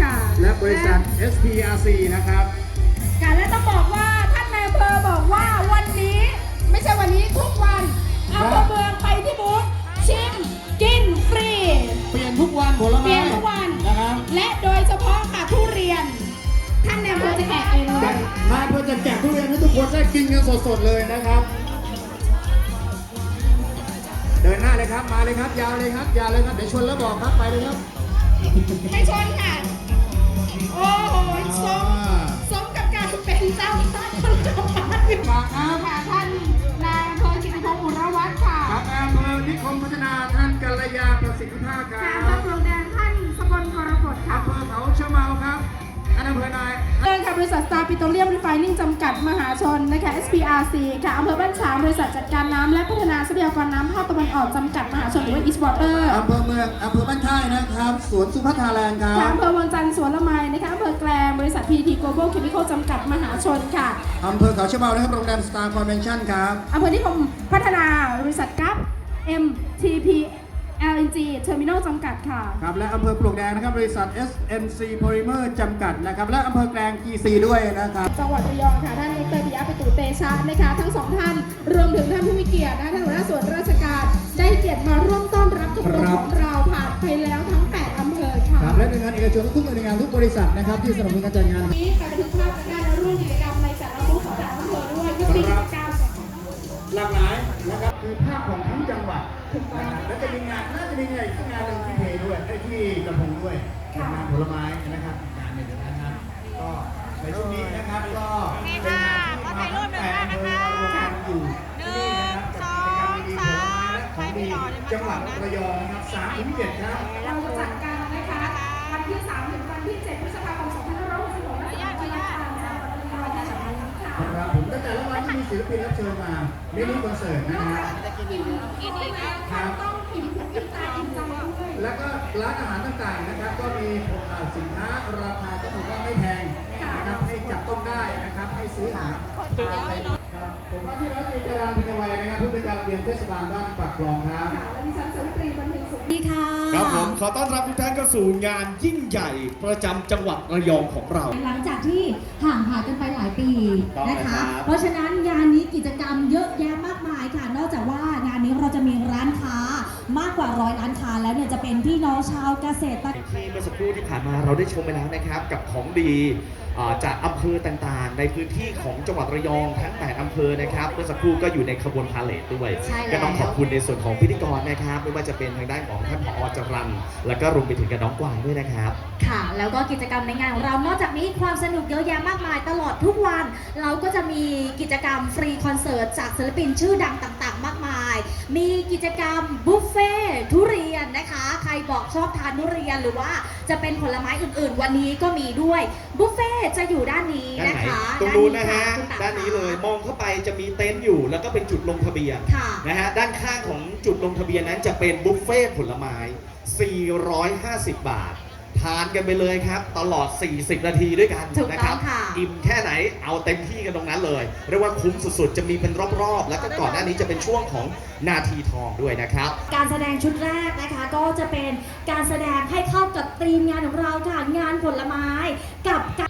ค่ะและบริษัท SPRC นะครับค่ะและต้องบอกว่าท่านนายอำเภอบอกว่าวันนี้ ไม่ใช่วันนี้ทุกวันอำเภอเมืองไปที่บูธชิมกินฟรี เปลี่ยนทุกวันผลไม้เปลี่ยนทุกวันนะครับและโดยเฉพาะค่ะทุเรียน ท่านนายอำเภอจะแจกเองเลยมาเพื่อจะแจกทุเรียนให้ทุกคนได้กินกันสดๆเลยนะครับ เดินหน้าเลยครับมาเลยครับยาวเลยครับยาวเลยครับเดี๋ยวชนแล้วบอกครับไปเลยครับไม่ชนค่ะ โอ้โหสมสมกับการเป็นเจ้าท่านคนจังหวัดฝากครับค่ะท่านนายอำเภอกิติพงศ์อุรวัฒน์ค่ะครับอำเภอนิคมพัฒนาท่านกัลยาประสิทธิภาพครัค่ะบอำเภอปลวกแดงท่านสกลกรกฎค่ะอำเภอเขาเชะเมาครับท่านอำเภอนายเดิน ค่ะบริษัทสตาร์ปิโตรเลียมรีไฟนิ่งจำกัดมหาชนนะคะ SPRC ค่ะอำเภอบ้านฉางบริษัทจัดการน้ำและพัฒนาทรัพยากรน้ำภาคตะวันออกจำกัดมหาชนหรือว่า East Water อำเภอเมืองอำเภอบ้านค่ายนะครับ สวนสุพัฒนาแลนด์ครัค่ะบอำเภอวังจันทร์สวนละไมนะคะอำเภอแกลงบริษัท PTT Global Chemical จำกัดมหาชนค่ะอำเภอเขาเชะเมานะครับ โรงแรมสตาร์คอนเวนชั่นครับ อำเภอนิคมพัฒนาบริษัทกัฟ MTP LNG Terminal จำกัดค่ะ ครับและอำเภอปลวกแดงนะครับบริษัท SNC Polymer จำกัดนะครับและอำเภอแกลง GC ด้วยนะครับจังหวัดระยองค่ะท่านดรปิยะปิตุเตชะนะคะทั้งสองท่านรวมถึงท่านผู้มีเกียรตินะคะท่านหัวหน้าส่วนราชการได้เกียรติมาร่วมต้อนรับขบวนครับของเราผ่านไปแล้วทั้ง 8อำเภอค่ะครับและหน่วยงานเอกชนทุกหน่วยงานทุกบริษัทนะครับที่สนับสนุนการจัดงานวันนี้การบันทึกภาพการร่วมกิจกรรมในแต่ละบูธของแต่ละอำเภอด้วยก็มีกิจกรรมหลากหลายนะครับ คือภาพของทั้งจังหวัดนะครับและจะมีงานน่าจะมีงานอีกงานหนึ่งที่เพด้วยไอ้ยที่กระพงด้วยค่ะงานผลไม้นะครับอีกงานหนึ่งนะครับก็ในช่วงนี้นะครับก็เป็นงานที่มาทั้งแปดอำเภอมารวมกันอยู่ที่นี่นะครับกับกิจกรรมดีๆผลไม้และของดีจังหวัดระยองนะครับสามถึงเจ็ดครับ เราจะจัดการนะคะวันที่ 3 ถึงวันที่ 7 พฤษภาคม 2566ำคัญค่ะครับผมตั้งแต่ละวันที่มีศิลปินรับเชิญมามินิคอนเสิร์ตนะฮะอิ่มอิ่มนะคะต้องอิ่มหูอิ่มตาอิ่มใจด้วยแล้วก็ร้านอาหารต่างๆนะครับ ก็มีสินค้าราคาก็ถือว่าไม่แพงนะครับให้จับต้องได้นะครับให้ซื้อหา ครับผมว่าที่ร้านมีจรานพินวัยนะครับผู้บริการเรียนเทศบาลบ้านปากคลองครับค่ะและดิฉันสวิตรีบันเทิงสุข ดีค่ะครับผมขอต้อนรับทุกท่านเข้าสู่งานยิ่งใหญ่ประจำจังหวัดระยองของเรา หลังจากที่ห่างหายกันไปหลายปีต้องนะครัคะ บ เพราะฉะนั้นงานนี้กิจกรรมเยอะแยะมากมายค่ะ นอกจากว่างานนี้เราจะมีร้านค้า มากกว่าร้อยร้านค้าแล้วเนี่ยจะเป็นพี่น้องชาวเกษตร ที่เมื่อสักครู่ที่ผ่านมาเราได้ชมไปแล้วนะครับ กับของดีอ่าจากอำเภอต่างๆ ในพื้นที่ของจังหวัดระยองทั้ง8อำเภอนะครับเมื่อสักครู่ก็อยู่ในขบวนพาเลทด้วย ใช่แล้ว ก็ต้องขอบคุณในส่วนของพิธีกรนะครับไม่ว่าจะเป็นทางด้านของท่านผอจรันแล้วก็รวมไปถึงกับน้องกวางด้วยนะครับ ค่ะ แล้วก็กิจกรรมในงานของเรา นอกจากนี้ความสนุกเยอะแยะมากมายตลอดทุกวัน เราก็จะมีกิจกรรมฟรีคอนเสิร์ตจากศิลปินชื่อดังต่างๆ มากมาย มีกิจกรรมบุฟเฟ่ทุเรียนนะคะ ใครบอกชอบทานทุเรียนหรือว่าจะเป็นผลไม้อื่นๆ วันนี้ก็มีด้วยบุฟเฟ่จะอยู่ด้านนี้ด้านนะไหนคะตรงนู้นนะฮะ คุณต๋ด้านนี้เลยมองเข้าไปจะมีเต็นท์อยู่แล้วก็เป็นจุดลงทะเบียนค่ะ นะฮะด้านข้างของจุดลงทะเบียนนั้นจะเป็นบุฟเฟ่ต์ผลไม้ 450 บาท ทานกันไปเลยครับ ตลอด 40 นาทีด้วยกันนะครับอิ่มแค่ไหนเอาเต็มที่กันตรงนั้นเลยเรียกว่าคุ้มสุดๆ จะมีเป็นรอบๆ แล้วก็ก่อนหน้านี้จะเป็นช่วงของนาทีทองด้วยนะครับ การแสดงชุดแรกนะคะ ก็จะเป็นการแสดงให้เข้ากับธีมงานของเราค่ะงานผลไม้กับการ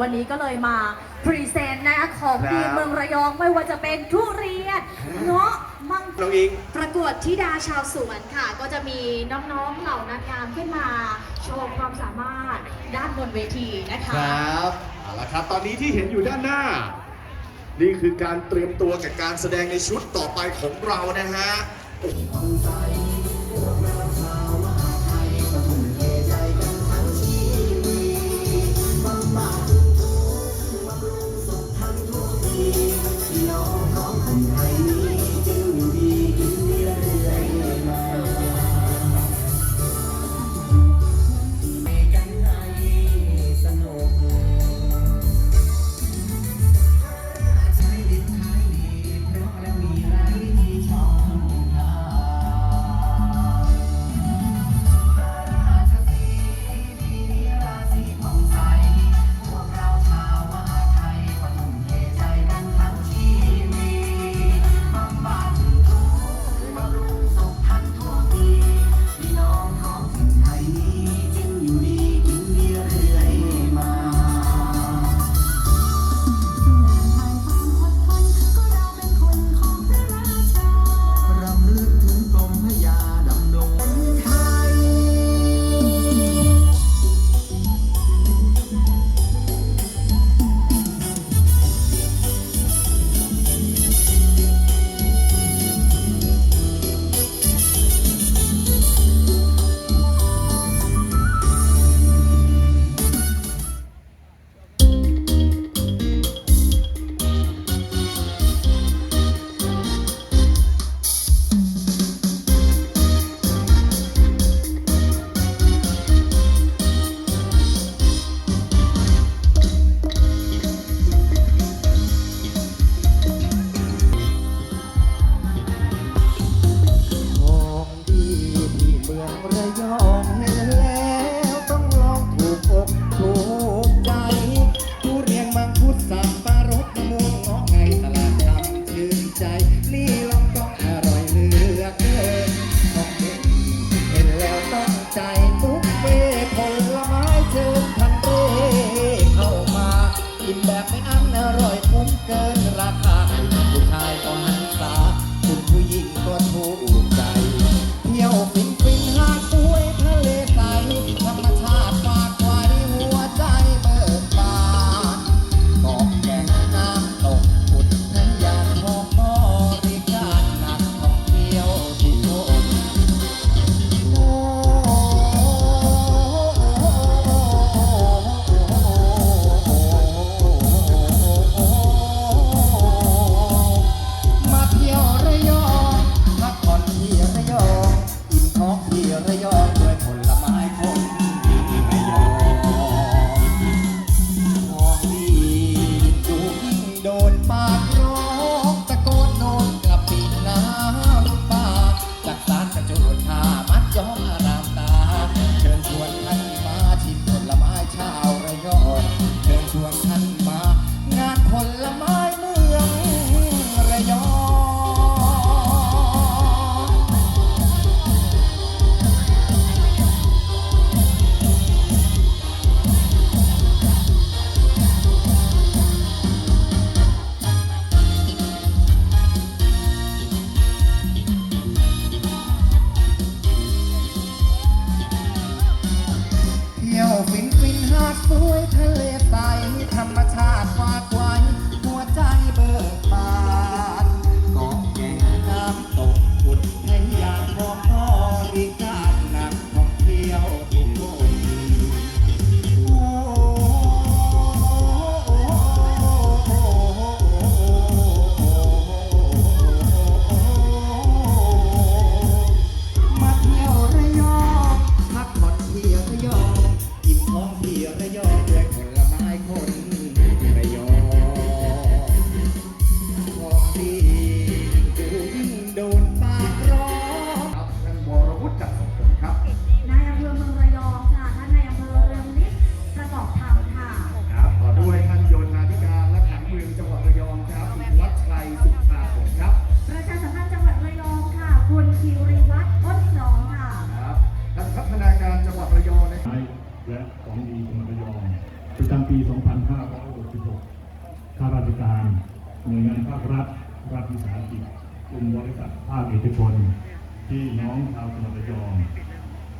วันนี้ก็เลยมาพรีเซนต์นะของดีเมืองระยองไม่ว่าจะเป็นทุเรียนเนาะมังคุดประกวดธิดาชาวสวนค่ะ ก็จะมีน้องๆเหล่านางงามขึ้นมา โชว์ความสามารถด้านบนเวทีนะคคะ รับเอาละครับ ตอนนี้ที่เห็นอยู่ด้านหน้า นี่คือการเตรียมตัวกับการแสดงในชุดต่อไปของเรานะฮะ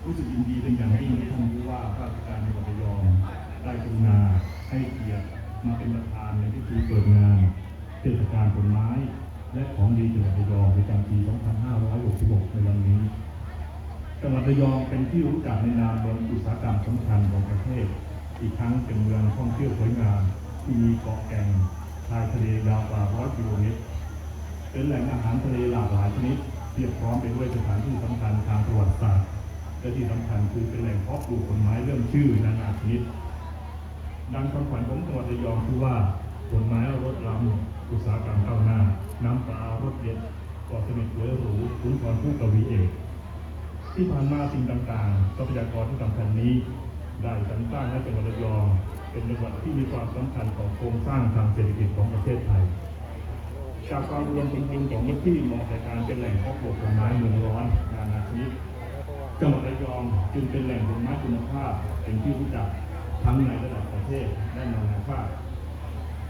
รู้สึกยินดีเป็นอย่างยิ่งที่ท่านผู้ว่าราชการจังหวัดระยองได้กรุณาให้เกียรติมาเป็นประธานในพิธีเปิดงานเทศกาลผลไม้ และของดีจังหวัดระยองประจำปี 2566 ในวันนี้จังหวัดระยองเป็นที่รู้จักในนามเมืองอุตสาหกรรมสำคัญของประเทศ อีกทั้งเป็นเมืองท่องเที่ยวสวยงามที่มีเกาะแก่งชายทะเลยาวกว่าร้อยกิโลเมตร เป็นแหล่งอาหารทะเลหลากหลายชนิดเพียบพร้อมไปด้วยสถานที่สำคัญทางประวัติศาสตร์ และที่สำคัญคือเป็นแหล่งเพาะปลูกผลไม้เรื่องชื่อนานาชนิด ดังคำขวัญของจังหวัดระยองคือว่าผลไม้รสล้ำอุตสาหกรรมก้าวหน้า น้ำปลารสเด็ดก่อสนิทสวยหรูคุ้นครผู้กวีเอกที่ผ่านมาสิ่งต่างๆทรัพยากรที่สำคัญนี้ ได้สรรสร้างให้จังหวัดระยอง เป็นจังหวัดที่มีความสำคัญของโครงสร้างทางเศรษฐกิจของประเทศไทยจากความรวมสมบูรณ์ของพื้นที่มาะแก่การเป็นแหล่งเพาะปลูกผลไม้เมืองร้อนนานาชนิด จังหวัดระยองจึงเป็นแหล่งผลไม้คุณภาพเป็นที่รู้จักทั้งในระดับประเทศและนานาชาติ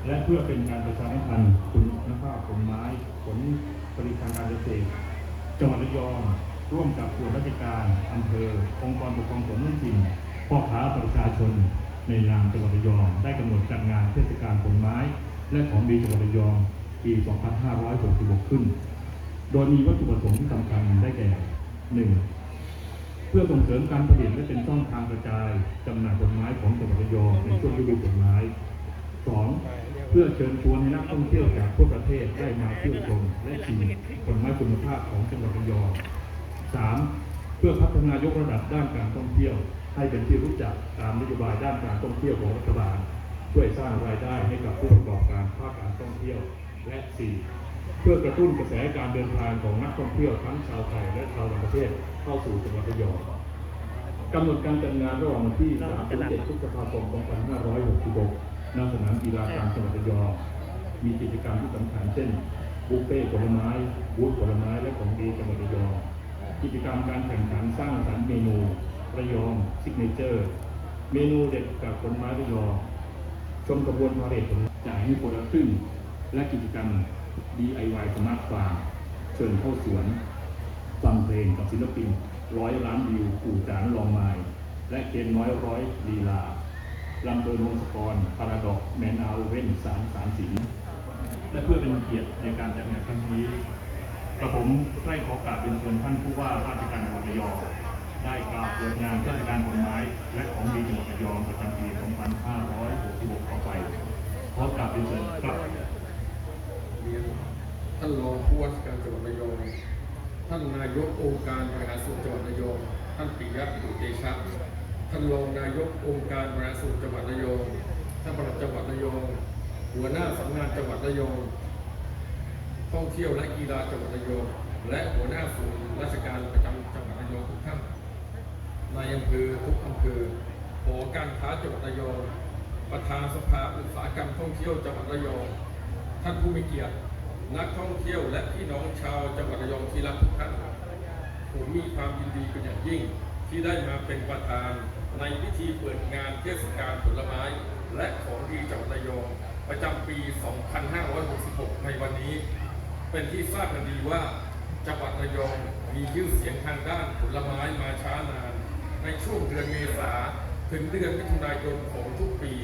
และเพื่อเป็นการประชาสัมพันธ์คุณภาพผลไม้ผลผลิตทางการเกษตรจังหวัดระยองร่วมกับส่วนราชการอำเภอ องค์กรปกครองส่วนท้องถิ่นพ่อค้าประชาชนในนามจังหวัดระยองได้กำหนดจัดงานเทศกาลผลไม้ และของดีจังหวัดระยองปี 2566 ขึ้น โดยมีวัตถุประสงค์ที่สำคัญได้แก่ 1. เพื่อส่งเสริมการผลิตและเป็นช่องทางกระจายจำหน่ายผลไม้ของจังหวัดระยองในช่วงฤดูผลไม้ 2. เพื่อเชิญชวนให้นักท่องเที่ยวจากทั่วประเทศได้มาเที่ยวชมและชิมผลไม้คุณภาพของจังหวัดระยอง 3. เพื่อพัฒนายกระดับด้านการท่องเที่ยว ให้เป็นที่รู้จักตามนโยบายด้านการท่องเที่ยวของรัฐบาลช่วยสร้างรายได้ให้กับผู้ประกอบการภาคการท่องเที่ยว และ 4. เพื่อกระตุ้นกระแสการเดินทางของนักท่องเที่ยวทั้งชาวไทยและชาวต่างประเทศเข้าสู่จังหวัดระยองกำหนดการจัดงานระหว่างวันที่3-7พฤษภาคม2566ณสนามกีฬากลางจังหวัดระยองมีกิจกรรมที่สำคัญเช่นบุฟเฟ่ต์ผลไม้บูธผลไม้และของดีจังหวัดระยองกิจกรรมการแข่งขันสร้างสรรค์เมนูระยองซิกเนเจอร์เมนูเด็ดจากผลไม้ระยองชมกระบวนพาเหรดผลจ่ายให้คนละครึ่งและกิจกรรม DIY สมาร์ทฟาร์มเชิญเข้าสวนฟังเพลงกับศิลปิน ร้อยล้านวิวปู่จานลองไม้และเกณฑ์น้อยร้อยลีลาลำเบินวงศกรพาราดอกแมนอาเว่นสามสามสิงและเพื่อเป็นเกียรติในการจัดงานครั้งนี้กระผมได้ขอกราบเป็นเชิญท่านผู้ว่าราชการจังหวัดระยองได้กล่าวเปิดงานเทศกาลผลไม้ และของดีจังหวัดระยองประจำปี 2566 ต่อไปขอกราบเป็นเชิญครับ เรียนท่านรองผู้ว่าราชการจังหวัดระยองท่านนายกองค์การบริหารส่วนจังหวัดระยองท่านปิยะอุเตชะท่านรองนายกองค์การบริหารส่วนจังหวัดระยองท่านปลัดจังหวัดระยอง หัวหน้าสำนักงานจังหวัดระยองท่องเที่ยวและกีฬาจังหวัดระยองและหัวหน้าศูนย์ราชการประจำจังหวัดระยองทุกท่านนายอำเภอทุกอำเภอหอการค้าจังหวัดระยอง ประธานสภาอุตสาหกรรมท่องเที่ยวจังหวัดระยอง ท่านผู้มีเกียรติ นักท่องเที่ยวและพี่น้องชาวจังหวัดระยองที่รักทุกท่านผมมีความยินดีเป็นอย่างยิ่ง ที่ได้มาเป็นประธานในพิธีเปิดงานเทศกาลผลไม้ และของดีจังหวัดระยอง ประจำปี 2566 ในวันนี้ เป็นที่ทราบกันดีว่าจังหวัดระยองมีชื่อเสียงทางด้านผลไม้มาช้านาน ในช่วงเดือนเมษาถึงเดือนมิถุนายนของทุกปี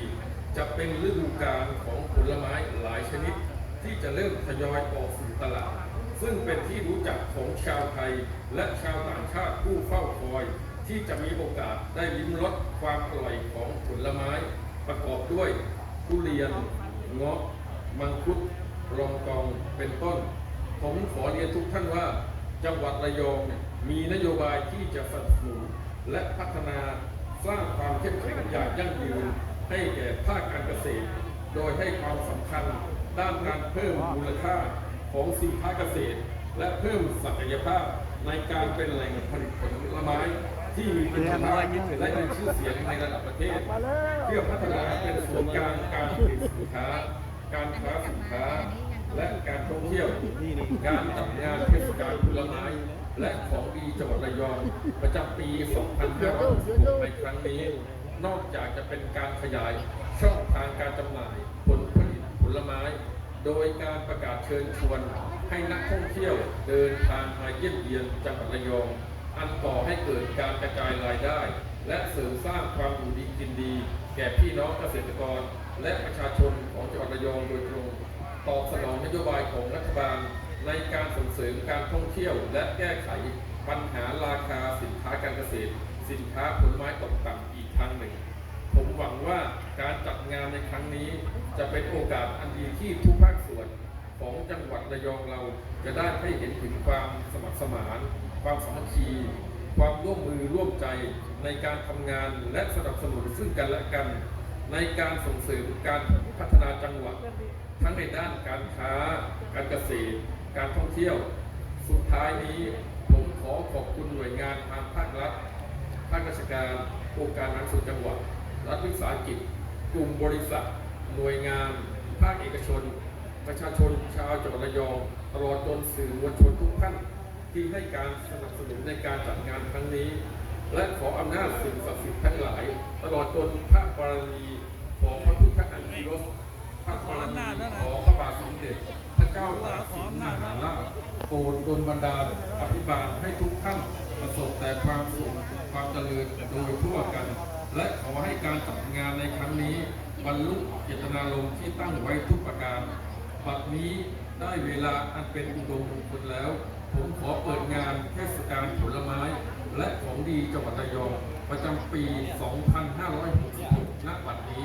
จะเป็นฤดูกาลของผลไม้หลายชนิด ที่จะเริ่มทยอยออกสู่ตลาด ซึ่งเป็นที่รู้จักของชาวไทย และชาวต่างชาติผู้เฝ้าคอย ที่จะมีโอกาสได้ลิ้มรสความอร่อยของผลไม้ ประกอบด้วยทุเรียนเงาะ มังคุดรองกองเป็นต้น ผมขอเรียนทุกท่านว่า จังหวัดระยองมีนโยบายที่จะสนับสนุนและพัฒนาสร้างความเข้มแข็งอย่างยั่งยืน ให้แก่ภาคการเกษตร โดยให้ความสำคัญด้านการเพิ่มมูลค่าของสินค้าเกษตร และเพิ่มศักยภาพในการเป็นแหล่งผลิตผลไม้ที่มีคุณภาพและมีชื่อเสียงในระดับประเทศ เพื่อพัฒนาเป็นศูนย์กลางการผลิตสินค้า การค้าสินค้า และการท่องเที่ยว การจัดงานเทศกาลผลไม้และของดีจังหวัดระยองประจำปี 2566ในครั้งนี้ นอกจากจะเป็นการขยายช่องทางการจำหน่ายผลผลิตผลไม้ โดยการประกาศเชิญชวน ให้นักท่องเที่ยวเดินทางมาเยี่ยมเยียนจังหวัดระยอง อันก่อให้เกิดการกระจายรายได้ และเสริมสร้างความอยู่ดีกินดี แก่พี่น้องเกษตรกร และประชาชนของจังหวัดระยองโดยตรงตอบสนองนโยบายของรัฐบาล ในการส่งเสริมการท่องเที่ยว และแก้ไขปัญหาราคาสินค้าการเกษตร สินค้าผลไม้ตกต่ำ ครั้งหนึ่ง ผมหวังว่าการจัดงานในครั้งนี้ จะเป็นโอกาสอันดีที่ทุกภาคส่วนของจังหวัดระยองเราจะได้ให้เห็นถึงความสมัครสมาน ความสามัคคี ความร่วมมือร่วมใจในการทำงานและสนับสนุนซึ่งกันและกัน ในการส่งเสริมการพัฒนาจังหวัด ทั้งในด้านการค้า การเกษตร การท่องเที่ยว สุดท้ายนี้ผมขอขอบคุณหน่วยงานทางภาครัฐ ราชการองค์การบริหารส่วนจังหวัด รัฐวิสาหกิจ กลุ่มบริษัท หน่วยงาน ภาคเอกชน ประชาชนชาวจังหวัดระยองตลอดจนสื่อมวลชนทุกท่านที่ให้การสนับสนุนในการจัดงานครั้งนี้ และขออำนาจสิ่งศักดิ์สิทธิ์ทั้งหลาย ตลอดจนพระบารมีของพระพุทธอัญชีรสพระบารมีของพระบาทสมเด็จพระเจ้าตากสินมหาราชโปรดดลบันดาลอภิบาลให้ทุกท่านประสบแต่ความสุข ความเจริญโดยทั่วกัน และขอให้การจัดงานในครั้งนี้ บรรลุเจตนารมณ์ที่ตั้งไว้ทุกประการบัดนี้ได้เวลาอันเป็นอุดมมงคลแล้ว ผมขอเปิดงานเทศกาลผลไม้ และของดีจังหวัดระยองประจำปี 2566ณบัดนี้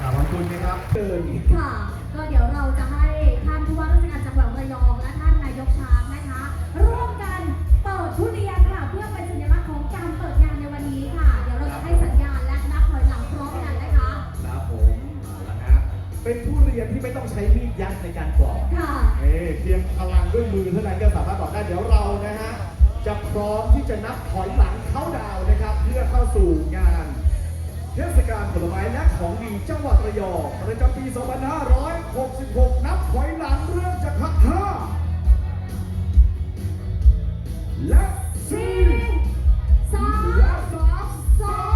ขอบ คุณนะครับเดินค่ะ ก็เดี๋ยวเราจะให้ท่านผู้ว่าราชการจังหวัดระยองและท่านนายกช้างนะคะ ร่วมกันเปิดทุเรียนค่ะเพื่อเป็นสัญลักษณ์ของการเปิดงานในวันนี้ค่ะ เดี๋ยวเราจะให้สัญญาณและนับถอยหลังพร้อมกันนะคะครับผมเอาละฮะเป็นทุเรียนที่ไม่ต้องใช้มีดยัดในการปอกค่ะ เอ้เพียงพลังด้วยมือเท่านั้นก็สามารถบอกได้เดี๋ยวเรานะฮะจะพร้อมที่จะนับถอยหลังเข้าดาวน์นะครับ เพื่อเข้าสู่งาน เทศกาลผลไม้และของดีจังหวัดระยองประจำปี 2566 นับถอยหลังเรื่องจะพักท่าและสี่สามสาม